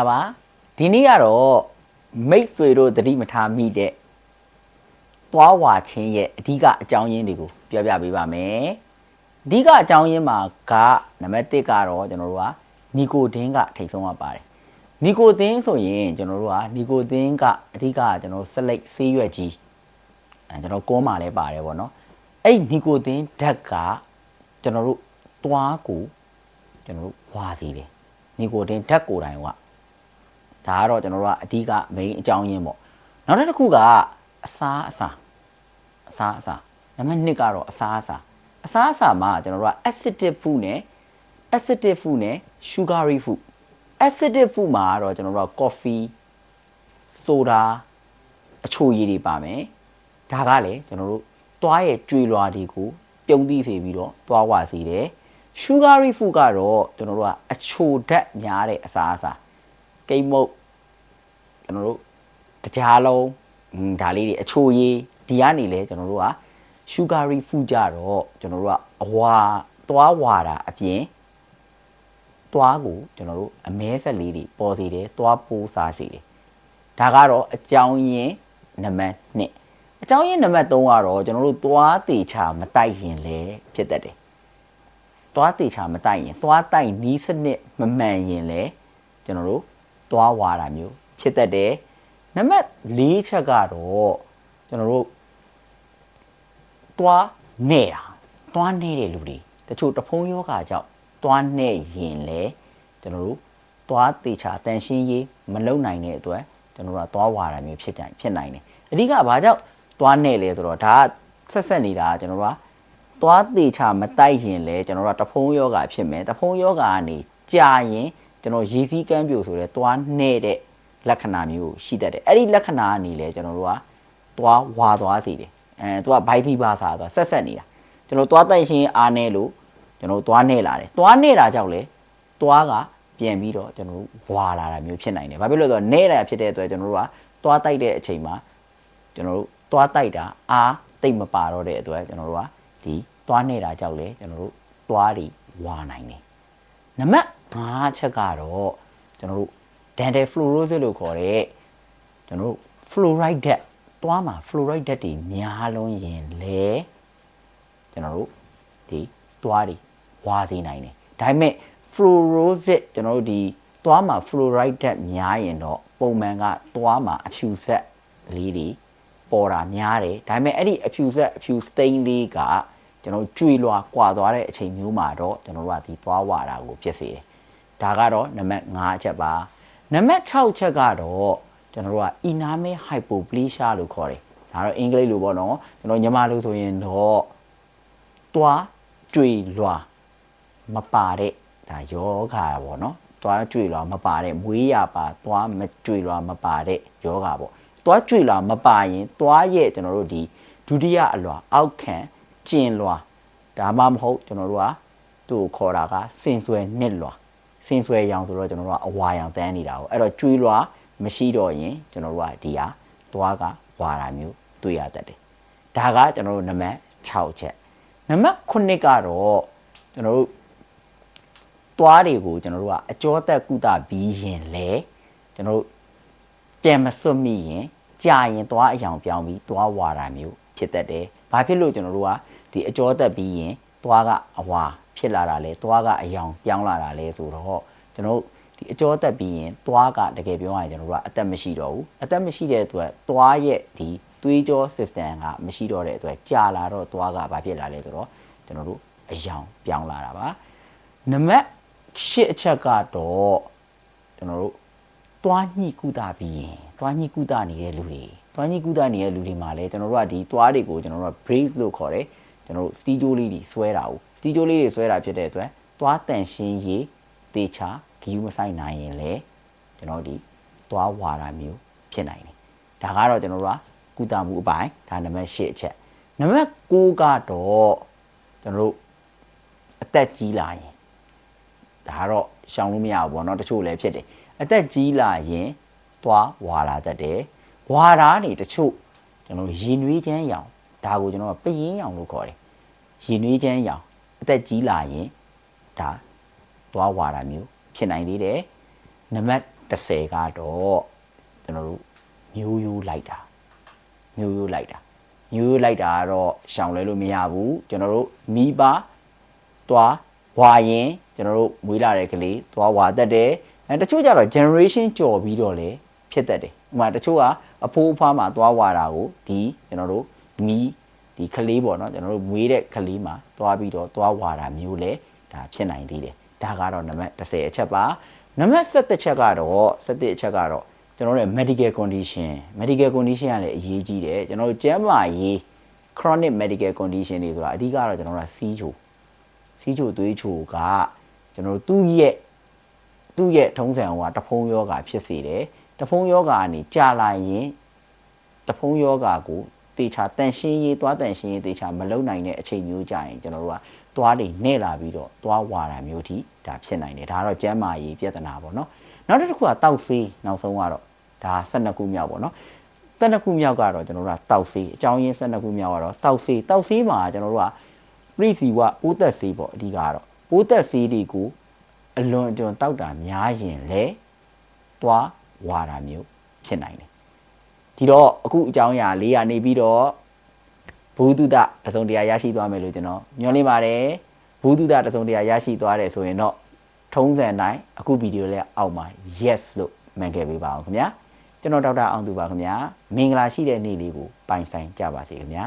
လာပါဒီနေ့ကတော့မိတ်ဆွေတို့သတိမထားမိတဲ့သွားဝါချင်းရဲ့အဓိကအကြောင်းရင်းတွေကိုပြောပြပေးပါမယ်အဓိကအကြောင်းရင်းမှာကနံပါတ်1ကတော့ကျွန်တော်တို့ကနီကိုတင်းကထိတ်ဆုံးရပါတယ်နီကိုတင်းဆိုရင်ကျွန်တော်တို့ကနီကိုတင်းကအဓိကကျွန်တော်တို့ဆက်လက်ဆေးရွက်ကြီးအဲကျွန်တော်ကုန်းမှာလည်းပါတယ်ပေါ့နော်အဲ့နီကိုတင်းဓာတ်ကကျွန်တော်တို့သွားကိုကျွန်တော်တို့ဝါစီတယ်နီကိုတင်းဓာတ်ကိုယ်တိုင်က ဒါကတော့ကျွန်တော်တို့ကအဓိက main အကြောင်းရင်းပေါ့နောက်တစ်ခုကအစားအစာအစားအစာနံပါတ်1ကတော့အစားအစာအစားအစာမှာကျွန်တော်တို့က acidic food နဲ့ acidic food နဲ့ sugary food acidic food မှာကတော့ကျွန်တော်တို့က coffee soda အချိုရည်တွေပါမယ်ဒါကလည်းကျွန်တော်တို့သွားရဲ့ကြွေလွာတွေကိုပြုံးသိစေပြီးတော့သွားဝစေတယ် sugary food ကတော့ကျွန်တော်တို့ကအချိုဓာတ်များတဲ့အစားအစာ ကိတ်မုတ်ကျွန်တော်တို့တကြားလုံးอืมဒါလေးတွေအချိုရည်ဒီကနေလဲကျွန်တော်တို့က sugary food ကြတော့ကျွန်တော်တို့ကအဝါသွားဝါတာအပြင်သွားကိုကျွန်တော်တို့အမဲဆက်လေးတွေပေါ်စေတယ်သွားပိုးစားစေတယ်ဒါကတော့အကြောင်းရင်းနံပါတ်1အကြောင်းရင်းနံပါတ်3ကတော့ကျွန်တော်တို့သွားတေချာမတိုက်ရင်လဲဖြစ်တတ်တယ်သွားတေချာမတိုက်ရင်သွားတိုက်နီးစနစ်မမှန်ရင်လဲကျွန်တော်တို့ သွားဝါတာမျိုးဖြစ်တတ်တယ်နံပါတ်၄ချက်ကတော့ကျွန်တော်တို့သွားနေတာသွားနေတဲ့လူတွေတချို့တဖုံးယောဂါကြောင့်သွားနေရင်လေကျွန်တော်တို့သွားတေချာတန်ရှင်းရေးမလုံနိုင်တဲ့အတွက်ကျွန်တော်တို့ကသွားဝါတာမျိုးဖြစ်နိုင်ဖြစ်နိုင်တယ်အဓိကဘာကြောင့်သွားနေလဲဆိုတော့ဒါကဆက်ဆက်နေတာကကျွန်တော်တို့ကသွားတေချာမတိုက်ရင်လေကျွန်တော်တို့ကတဖုံးယောဂါဖြစ်မယ်တဖုံးယောဂါကနေကြာရင် ကျွန်တော်ရေစည်းကမ်းပြိုဆိုတဲ့သွားနဲ့တဲ့လက္ခဏာမျိုးရှိတတ်တယ်အဲ့ဒီလက္ခဏာကနေလဲကျွန်တော်တို့ကသွားဝါသွားစီတယ်အဲသူကဘိုက်သီးပါစာသွားဆက်ဆက်နေတာကျွန်တော်သွားတိုက်ရှင်အားနေလို့ကျွန်တော်သွားနေလာတယ်သွားနေတာကြောင့်လေသွားကပြန်ပြီးတော့ကျွန်တော်တို့ဝါလာတာမျိုးဖြစ်နိုင်တယ်ဘာဖြစ်လို့လဲဆိုတော့နေတာဖြစ်တဲ့အတွက်ကျွန်တော်တို့ကသွားတိုက်တဲ့အချိန်မှာကျွန်တော်တို့သွားတိုက်တာအားတိတ်မပါတော့တဲ့အတွက်ကျွန်တော်တို့ကဒီသွားနေတာကြောင့်လေကျွန်တော်တို့သွားတွေဝါနိုင်တယ်နံပါတ် 5ချက်ကတော့ကျွန်တော်တို့ dental fluorosis လို့ခေါ်တဲ့ကျွန်တော်တို့ fluoride ဓာတ်သွားမှာ fluoride ဓာတ်တွေများလုံးရင်လေကျွန်တော်တို့ဒီသွားတွေဝါစေနိုင်တယ်ဒါပေမဲ့ fluorosis ကျွန်တော်တို့ဒီသွားမှာ fluoride ဓာတ်များရင်တော့ပုံမှန်ကသွားမှာအဖြူဆက်လေးတွေပေါ်တာများတယ်ဒါပေမဲ့အဲ့ဒီအဖြူဆက်အဖြူ stain လေးကကျွန်တော်ကျွေလွာကွာသွားတဲ့အချိန်မျိုးမှာတော့ကျွန်တော်တို့ကဒီသွားဝါတာကိုဖြစ်စေတယ် ဒါကတော့နံပါတ်5ချက်ပါနံပါတ်6ချက်ကတော့ကျွန်တော်တို့က enamel hypoplasia လို့ခေါ်တယ်ဒါတော့အင်္ဂလိပ်လိုပေါ့နော်ကျွန်တော်ညီမလို့ဆိုရင်တော့သွားကျွေလွာမပါတဲ့ဒါယောဂါပေါ့နော်သွားကျွေလွာမပါတဲ့မွေးရပါသွားမကျွေလွာမပါတဲ့ယောဂါပေါ့သွားကျွေလွာမပါရင်သွားရဲ့ကျွန်တော်တို့ဒီဒုတိယအလွာအောက်ခံကျင်လွာဒါမှမဟုတ်ကျွန်တော်တို့ကသူ့ကိုခေါ်တာကစင်ဆွဲနှစ်လွာ စင်ဆွဲရောင်ဆိုတော့ကျွန်တော်တို့ကအဝါရောင်တန်းနေတာကိုအဲ့တော့ကျွေးလွာမရှိတော့ရင်ကျွန်တော်တို့ကဒီဟာသွားကဝါတာမျိုးတွေ့ရတတ်တယ်ဒါကကျွန်တော်တို့နံပါတ်6ချက်နံပါတ်9ကတော့ကျွန်တော်တို့သွားတွေကိုကျွန်တော်တို့ကအကျောသက်ကုသပြီးရင်လေကျွန်တော်တို့ပြန်မစွတ်မိရင်ကြာရင်သွားအယောင်ပြောင်းပြီးသွားဝါတာမျိုးဖြစ်တတ်တယ်။ဘာဖြစ်လို့ကျွန်တော်တို့ကဒီအကျော်သက်ပြီးရင်သွားကအဝါ ဖြစ်လာတာလဲသွားကအယောင်ပြောင်းလာတာလဲဆိုတော့ကျွန်တော်တို့ဒီအကျော်သက်ပြီးရင်သွားကတကယ်ပြောရရင်ကျွန်တော်တို့ကအသက်မရှိတော့ဘူး။အသက်မရှိတဲ့အတွက်သွားရဲ့ဒီသွေးကြော system ကမရှိတော့တဲ့အတွက်ကြာလာတော့သွားကဘာဖြစ်လာလဲဆိုတော့ကျွန်တော်တို့အယောင်ပြောင်းလာတာပါ။နံပါတ်၈အချက်ကတော့ကျွန်တော်တို့သွားညှိကုသပြီးရင်သွားညှိကုသနေတဲ့လူတွေသွားညှိကုသနေတဲ့လူတွေမှာလည်းကျွန်တော်တို့ကဒီသွားတွေကိုကျွန်တော်တို့က brace လို့ခေါ်တယ်ကျွန်တော်တို့စတီဂျိုးလေးတွေဆွဲတာ ਉ စ တီဂျိုးလေးတွေဆွဲတာဖြစ်တဲ့အတွက်သွားတန်ရှင်းရေးတေချာဂီယူမဆိုင်နိုင်ရင်လည်းကျွန်တော်ဒီသွားဝါတာမျိုးဖြစ်နိုင်တယ်ဒါကတော့ကျွန်တော်တို့ကကုသမှုအပိုင်းဒါနံပါတ်၈အချက်နံပါတ်9ကတော့ကျွန်တော်တို့အသက်ကြီးလာရင်ဒါကတော့ရှောင်လို့မရဘူးပေါ့เนาะတချို့လည်းဖြစ်တယ်အသက်ကြီးလာရင်သွားဝါလာတတ်တယ်ဝါရာနေတချို့ကျွန်တော်ရင်နွေးချမ်းရောင်ဒါကိုကျွန်တော်ကပရင်ရောင်လို့ခေါ်တယ်ရင်နွေးချမ်းရောင် အသက်ကြီးလာရင်ဒါသွားဝါတာမျိုးဖြစ်နိုင်သေးတယ်နံပါတ်30ကတော့ကျွန်တော်တို့မျိုးရိုးလိုက်တာမျိုးရိုးလိုက်တာမျိုးရိုးလိုက်တာကတော့ရှောင်လဲလို့မရဘူးကျွန်တော်တို့မိဘသွားဝါရင်ကျွန်တော်တို့မွေးလာတဲ့ကလေးသွားဝါတတ်တယ်အဲတချို့ကြတော့ generation ကြော်ပြီးတော့လေဖြစ်တတ်တယ်ဥပမာတချို့ကအဖိုးအဖွားမှာသွားဝါတာကိုဒီကျွန်တော်တို့မီး ဒီကလေးပေါ့နော်ကျွန်တော်တို့မွေးတဲ့ကလေးမှာသွားပြီးတော့သွားဝါတာမျိုးလေဒါဖြစ်နိုင်သေးတယ်ဒါကတော့နံပါတ်30အချက်ပါနံပါတ်17ချက်ကတော့17အချက်ကတော့ကျွန်တော်တို့ရဲ့ medical condition medical condition ကလည်းအရေးကြီးတယ်ကျွန်တော်တို့ကျန်းမာရေး chronic medical condition တွေဆိုတာအဓိကတော့ကျွန်တော်တို့ကစီးချိုစီးချိုသွေးချိုကကျွန်တော်တို့သူ့ရဲ့သူ့ရဲ့ထုံးစံဟိုကတဖုံးယောဂါဖြစ်စေတယ်တဖုံးယောဂါကနေကြာလာရင်တဖုံးယောဂါကို တေချာတန်ရှင်းရေးသွားတန်ရှင်းရေးတေချာမလုံနိုင်တဲ့အချိန်မျိုးကြရင်ကျွန်တော်တို့ကသွားတွေနဲ့လာပြီးတော့သွားဝါတာမျိုးထိဒါဖြစ်နိုင်တယ်ဒါကတော့ကျန်းမာရေးပြဿနာပေါ့နော်နောက်တစ်ခုကတောက်ဆေးနောက်ဆုံးကတော့ဒါ12ခုမြောက်ပေါ့နော်12ခုမြောက်ကတော့ကျွန်တော်တို့ကတောက်ဆေးအကြောင်းရင်း12ခုမြောက်ကတော့တောက်ဆေးတောက်ဆေးမှာကျွန်တော်တို့ကပြိစီဝပိုးသက်ဆေးပေါ့အဓိကကတော့ပိုးသက်ဆေးတွေကိုအလွန်အကျွံတောက်တာများရင်လေသွားဝါတာမျိုးဖြစ်နိုင်တယ် ဒီတော့အခုအကြောင်းအရာလေးကနေပြီးတော့ဘူဒုဒတစုံတရာရရှိသွားမယ်လို့ကျွန်တော်ညွှန်လင်းပါတယ်ဘူဒုဒတစုံတရာရရှိသွားတယ်ဆိုရင်တော့ထုံးစံတိုင်းအခုဗီဒီယိုလေးအောက်မှာ yes လို့မှန်ခဲ့ပေးပါအောင်ခင်ဗျာကျွန်တော်ဒေါက်တာအောင်သူပါခင်ဗျာမင်္ဂလာရှိတဲ့နေ့လေးကိုပိုင်ဆိုင်ကြပါစေခင်ဗျာ